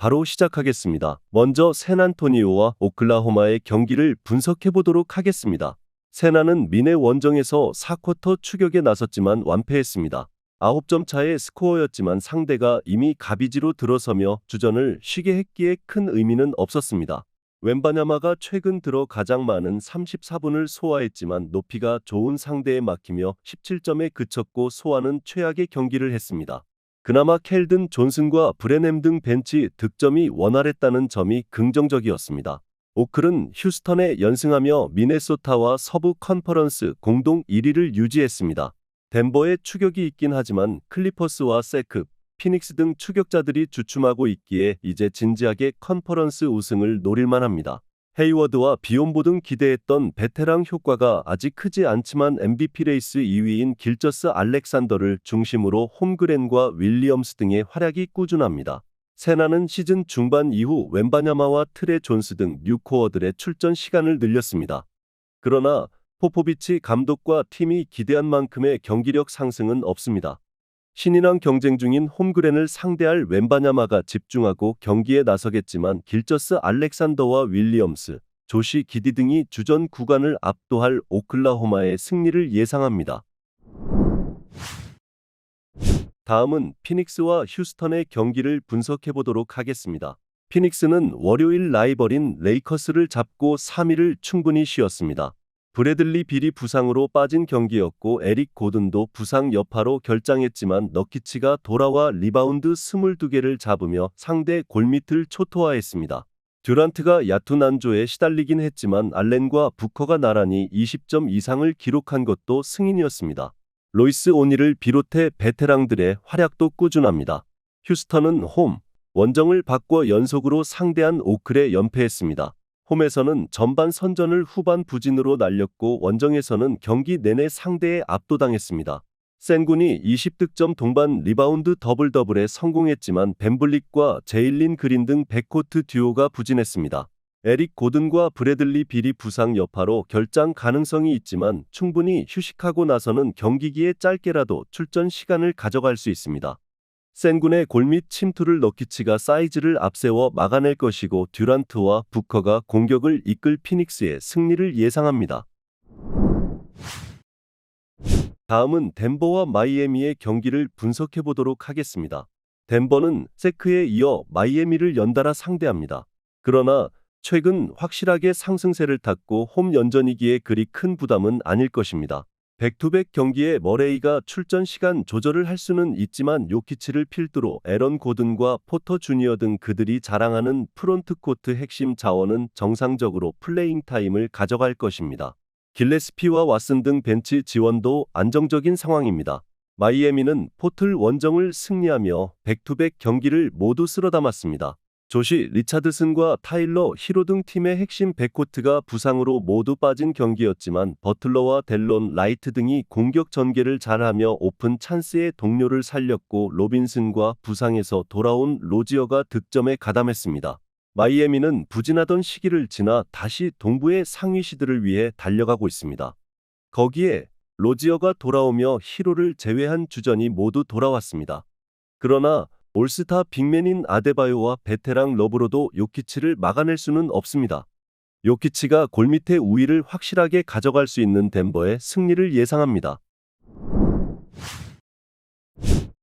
바로 시작하겠습니다. 먼저 샌안토니오와 오클라호마의 경기를 분석해 보도록 하겠습니다. 세나는 미네 원정에서 4쿼터 추격에 나섰지만 완패했습니다. 9점 차의 스코어였지만 상대가 이미 가비지로 들어서며 주전을 쉬게 했기에 큰 의미는 없었습니다. 웬바냐마가 최근 들어 가장 많은 34분을 소화했지만 높이가 좋은 상대에 막히며 17점에 그쳤고 소화는 최악의 경기를 했습니다. 그나마 켈든 존슨과 브레넴 등 벤치 득점이 원활했다는 점이 긍정적이었습니다. 오클은 휴스턴에 연승하며 미네소타와 서부 컨퍼런스 공동 1위를 유지했습니다. 덴버에 추격이 있긴 하지만 클리퍼스와 세크, 피닉스 등 추격자들이 주춤하고 있기에 이제 진지하게 컨퍼런스 우승을 노릴만 합니다. 헤이워드와 비욘보 등 기대했던 베테랑 효과가 아직 크지 않지만 MVP 레이스 2위인 길저스 알렉산더를 중심으로 홈그랜과 윌리엄스 등의 활약이 꾸준합니다. 세나는 시즌 중반 이후 웬바냐마와 트레 존스 등 뉴코어들의 출전 시간을 늘렸습니다. 그러나 포포비치 감독과 팀이 기대한 만큼의 경기력 상승은 없습니다. 신인왕 경쟁 중인 홈그랜을 상대할 웬바냐마가 집중하고 경기에 나서겠지만 길저스 알렉산더와 윌리엄스, 조시 기디 등이 주전 구간을 압도할 오클라호마의 승리를 예상합니다. 다음은 피닉스와 휴스턴의 경기를 분석해 보도록 하겠습니다. 피닉스는 월요일 라이벌인 레이커스를 잡고 3일을 충분히 쉬었습니다. 브래들리 빌이 부상으로 빠진 경기였고 에릭 고든도 부상 여파로 결장했지만 너키치가 돌아와 리바운드 22개를 잡으며 상대 골밑을 초토화했습니다. 듀란트가 얕은 난조에 시달리긴 했지만 알렌과 부커가 나란히 20점 이상을 기록한 것도 승인이었습니다. 로이스 오니를 비롯해 베테랑들의 활약도 꾸준합니다. 휴스턴은 홈, 원정을 바꿔 연속으로 상대한 오클에 연패했습니다. 홈에서는 전반 선전을 후반 부진으로 날렸고 원정에서는 경기 내내 상대에 압도당했습니다. 센군이 20득점 동반 리바운드 더블 더블에 성공했지만 벤블릭과 제일린 그린 등 백코트 듀오가 부진했습니다. 에릭 고든과 브래들리 빌이 부상 여파로 결장 가능성이 있지만 충분히 휴식하고 나서는 경기기에 짧게라도 출전 시간을 가져갈 수 있습니다. 센군의 골밑 침투를 너키치가 사이즈를 앞세워 막아낼 것이고 듀란트와 부커가 공격을 이끌 피닉스의 승리를 예상합니다. 다음은 덴버와 마이애미의 경기를 분석해 보도록 하겠습니다. 덴버는 세크에 이어 마이애미를 연달아 상대합니다. 그러나 최근 확실하게 상승세를 탔고 홈 연전이기에 그리 큰 부담은 아닐 것입니다. 백투백 경기에 머레이가 출전 시간 조절을 할 수는 있지만 요키치를 필두로 에런 고든과 포터 주니어 등 그들이 자랑하는 프론트 코트 핵심 자원은 정상적으로 플레잉 타임을 가져갈 것입니다. 길레스피와 왓슨 등 벤치 지원도 안정적인 상황입니다. 마이애미는 포틀 원정을 승리하며 백투백 경기를 모두 쓸어 담았습니다. 조시 리차드슨과 타일러 히로 등 팀의 핵심 백코트가 부상으로 모두 빠진 경기였지만 버틀러와 델론 라이트 등이 공격 전개를 잘하며 오픈 찬스의 동료를 살렸고 로빈슨과 부상에서 돌아온 로지어가 득점에 가담했습니다. 마이애미는 부진하던 시기를 지나 다시 동부의 상위 시드를 위해 달려가고 있습니다. 거기에 로지어가 돌아오며 히로를 제외한 주전이 모두 돌아왔습니다. 그러나 올스타 빅맨인 아데바요와 베테랑 러브로도 요키치를 막아낼 수는 없습니다. 요키치가 골밑의 우위를 확실하게 가져갈 수 있는 덴버의 승리를 예상합니다.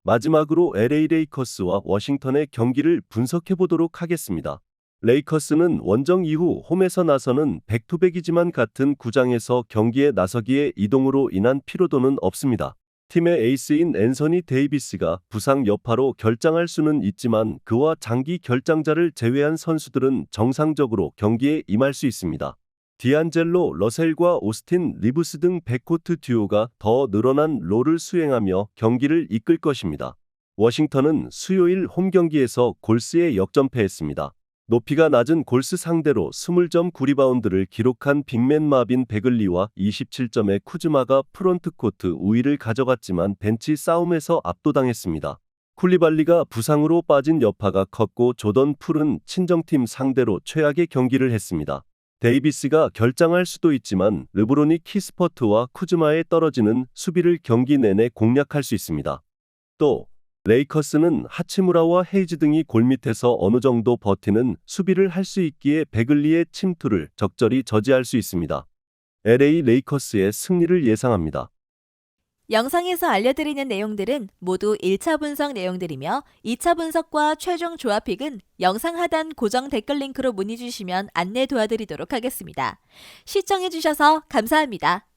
마지막으로 LA 레이커스와 워싱턴의 경기를 분석해 보도록 하겠습니다. 레이커스는 원정 이후 홈에서 나서는 백투백이지만 같은 구장에서 경기에 나서기에 이동으로 인한 피로도는 없습니다. 팀의 에이스인 앤서니 데이비스가 부상 여파로 결장할 수는 있지만 그와 장기 결장자를 제외한 선수들은 정상적으로 경기에 임할 수 있습니다. 디안젤로 러셀과 오스틴 리브스 등 백코트 듀오가 더 늘어난 롤을 수행하며 경기를 이끌 것입니다. 워싱턴은 수요일 홈 경기에서 골스에 역전패했습니다. 높이가 낮은 골스 상대로 20점 9리바운드를 기록한 빅맨 마빈 베글리와 27점의 쿠즈마가 프론트 코트 우위를 가져갔지만 벤치 싸움에서 압도당했습니다. 쿨리발리가 부상으로 빠진 여파가 컸고 조던 풀은 친정팀 상대로 최악의 경기를 했습니다. 데이비스가 결장할 수도 있지만 르브론이 키스퍼트와 쿠즈마에 떨어지는 수비를 경기 내내 공략할 수 있습니다. 또 레이커스는 하치무라와 헤이즈 등이 골밑에서 어느 정도 버티는 수비를 할 수 있기에 베글리의 침투를 적절히 저지할 수 있습니다. LA 레이커스의 승리를 예상합니다. 영상에서 알려드리는 내용들은 모두 1차 분석 내용들이며 2차 분석과 최종 조합픽은 영상 하단 고정 댓글 링크로 문의 주시면 안내 도와드리도록 하겠습니다. 시청해주셔서 감사합니다.